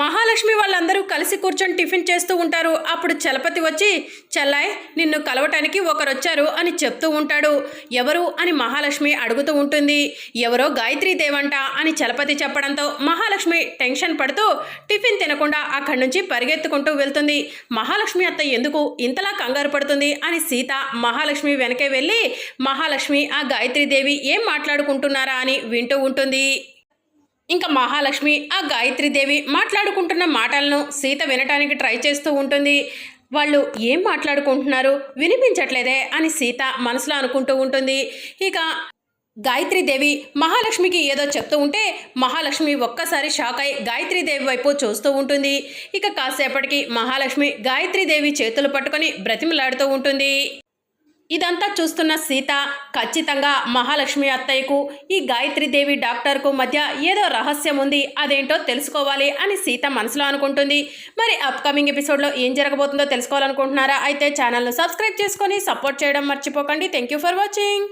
మహాలక్ష్మి వాళ్ళందరూ కలిసి కూర్చొని టిఫిన్ చేస్తూ ఉంటారు. అప్పుడు చలపతి వచ్చి చెల్లాయ్ నిన్ను కలవటానికి ఒకరొచ్చారు అని చెప్తూ ఉంటాడు. ఎవరు? అని మహాలక్ష్మి అడుగుతూ ఉంటుంది. ఎవరో గాయత్రి దేవంట అని చలపతి చెప్పడంతో మహాలక్ష్మి టెన్షన్ పడుతూ టిఫిన్ తినకుండా అక్కడి నుంచి పరిగెత్తుకుంటూ వెళ్తుంది. మహాలక్ష్మి అత్త ఎందుకు ఇంతలా కంగారు పడుతుంది? అని సీత మహాలక్ష్మి వెనకే వెళ్ళి మహాలక్ష్మి ఆ గాయత్రీదేవి ఏం మాట్లాడుకుంటున్నారా? అని వింటూ ఉంటుంది. ఇంకా మహాలక్ష్మి ఆ గాయత్రీదేవి మాట్లాడుకుంటున్న మాటలను సీత వినటానికి ట్రై చేస్తూ ఉంటుంది. వాళ్ళు ఏం మాట్లాడుకుంటున్నారు? వినిపించట్లేదే అని సీత మనసులో అనుకుంటూ ఉంటుంది. ఇక గాయత్రీదేవి మహాలక్ష్మికి ఏదో చెప్తూ ఉంటే మహాలక్ష్మి ఒక్కసారి షాక్ అయి గాయత్రీదేవి వైపు చూస్తూ ఉంటుంది. ఇక కాసేపటికి మహాలక్ష్మి గాయత్రీదేవి చేతులు పట్టుకొని బ్రతిమలాడుతూ ఉంటుంది. ఇదంతా చూస్తున్న సీత ఖచ్చితంగా మహాలక్ష్మి అత్తయ్యకు ఈ గాయత్రీదేవి డాక్టర్కు మధ్య ఏదో రహస్యం ఉంది అదేంటో తెలుసుకోవాలి అని సీత మనసులో అనుకుంటుంది. మరి అప్కమింగ్ ఎపిసోడ్లో ఏం జరగబోతుందో తెలుసుకోవాలనుకుంటున్నారా? అయితే ఛానల్ను సబ్స్క్రైబ్ చేసుకొని సపోర్ట్ చేయడం మర్చిపోకండి. Thank you for watching